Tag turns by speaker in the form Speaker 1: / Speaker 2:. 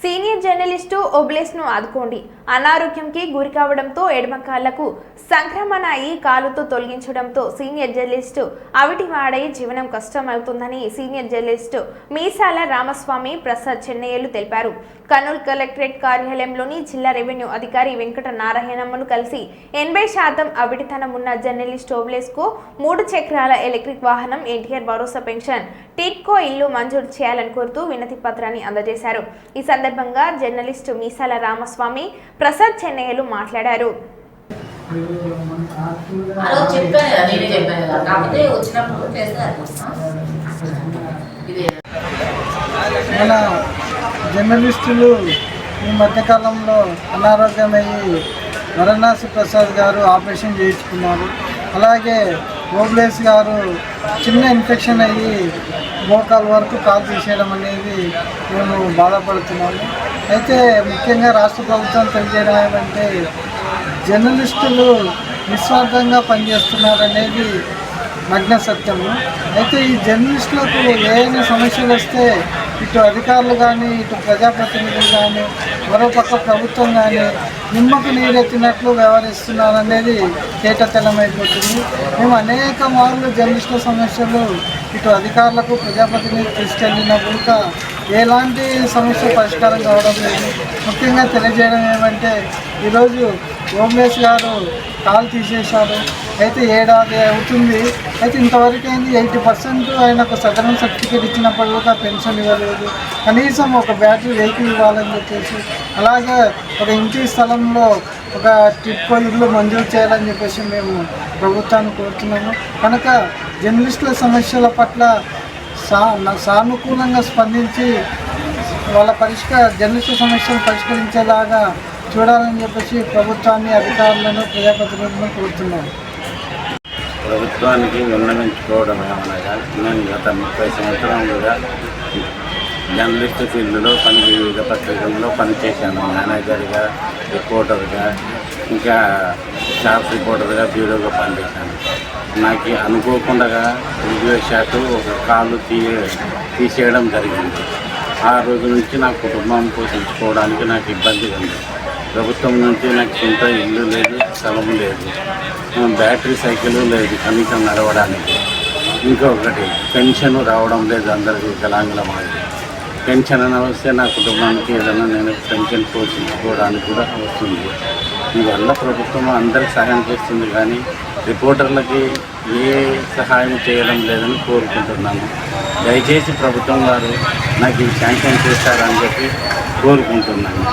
Speaker 1: Senior journalist ఓబ్లేస్ను ఆదుకోండి. అనారోగ్యంకి గురి కావడంతో ఎడమ కాళ్ళకు సంక్రమణ అయి కాలుతో తొలగించడంతో సీనియర్ జర్నలిస్టు అవిటివాడై జీవనం కష్టమవుతుందని సీనియర్ జర్నలిస్టు మీసాల రామస్వామి ప్రసాద్ చెన్నయ్యలు తెలిపారు. కర్నూలు కలెక్టరేట్ కార్యాలయంలోని జిల్లా రెవెన్యూ అధికారి వెంకట నారాయణమ్మను కలిసి ఎనభై శాతం అవిటితనం ఉన్న జర్నలిస్ట్ ఓబ్లేస్కు మూడు చక్రాల ఎలక్ట్రిక్ వాహనం ఎన్టీఆర్ భరోసా పెన్షన్ టిట్కో ఇల్లు మంజూరు చేయాలని కోరుతూ వినతి పత్రాన్ని అందజేశారు. ఈ సందర్భంగా జర్నలిస్టు మీసాల రామస్వామి ప్రసాద్ చెన్నయ్యలు మాట్లాడారు.
Speaker 2: మన జర్నలిస్టులు ఈ మధ్యకాలంలో అనారోగ్యమయ్యి వరణాసి ప్రసాద్ గారు ఆపరేషన్ చేయించుకున్నారు. అలాగే ఓబ్లేస్ గారు చిన్న ఇన్ఫెక్షన్ అయ్యి మోకాల వరకు కాల్ తీసేయడం అనేది మేము బాధపడుతున్నాము. అయితే ముఖ్యంగా రాష్ట్ర ప్రభుత్వం తెలియజేయడం ఏమంటే జర్నలిస్టులు నిస్వార్థంగా పనిచేస్తున్నారనేది నగ్న సత్యము. అయితే ఈ జర్నలిస్టులకు ఏమైనా సమస్యలు వస్తే ఇటు అధికారులు కానీ ఇటు ప్రజాప్రతినిధులు కానీ మరోపక్క ప్రభుత్వం కానీ నిమ్మకు నీరెత్తినట్లు వ్యవహరిస్తున్నారనేది తేటతెల్లమైపోతుంది మేము అనేక మార్లు జర్నలిస్టుల సమస్యలు ఇటు అధికారులకు ప్రజాప్రతినిధులు తీసుకెళ్ళినప్పుడు ఎలాంటి సమస్య పరిష్కారం కావడం లేదు. ముఖ్యంగా తెలియజేయడం ఏమంటే ఈరోజు ఓమేష్ గారు కాల్ తీసేశారు. అయితే ఏడాది అవుతుంది. అయితే ఇంతవరకు ఏంది ఎయిటీ పర్సెంట్ ఆయనకు సదరణ సర్టిఫికేట్ ఇచ్చినప్పుడు కూడా పెన్షన్ ఇవ్వలేదు. కనీసం ఒక బ్యాటరీ వెహికల్ ఇవ్వాలని చెప్పేసి అలాగే ఒక ఇంటి స్థలంలో ఒక ట్రిప్ ఇల్లు మంజూరు చేయాలని చెప్పేసి మేము ప్రభుత్వాన్ని కోరుతున్నాము. కనుక జర్నలిస్టుల సమస్యల పట్ల సా సానుకూలంగా స్పందించి వాళ్ళ పరిష్కార జర్నలిస్టు సమస్యలు పరిష్కరించేలాగా చూడాలని చెప్పేసి ప్రభుత్వాన్ని అధికారులను ప్రజాప్రతినిధులను కోరుతున్నాను.
Speaker 3: ప్రభుత్వానికి విన్నవించుకోవడం ఏమనగా నేను గత ముప్పై సంవత్సరాలుగా జర్నలిస్ట్ ఫీల్డ్లో పని వివిధ పత్రికల్లో పనిచేశాను మేనేజర్గా రిపోర్టర్గా ఇంకా స్టాఫ్ రిపోర్టర్గా బ్యూరోగా పనిచేశాను. నాకు అనుకోకుండా రేడియో శాఖ ఒక కాలు తీయ తీసేయడం జరిగింది. ఆ రోజు నుంచి నా కుటుంబం పోషించుకోవడానికి నాకు ఇబ్బంది ఉంది. ప్రభుత్వం నుంచి నాకు సొంత ఇల్లు లేదు స్థలం లేదు. బ్యాటరీ సైకిల్ లేదు కనీసం నడవడానికి. ఇంకొకటి పెన్షన్ రావడం లేదు అందరికీ వికలాంగుల మాదిరి. పెన్షన్ అని వస్తే నా కుటుంబానికి ఏదైనా నేను పెన్షన్ పోషించుకోవడానికి కూడా వస్తుంది. దీనివల్ల ప్రభుత్వం అందరికి సహాయం చేస్తుంది కానీ రిపోర్టర్లకి ఏ సహాయం చేయడం లేదని కోరుకుంటున్నాను. దయచేసి ప్రభుత్వం వారు నాకు ఈ శాంక్షన్ చేస్తారని చెప్పి కోరుకుంటున్నాను.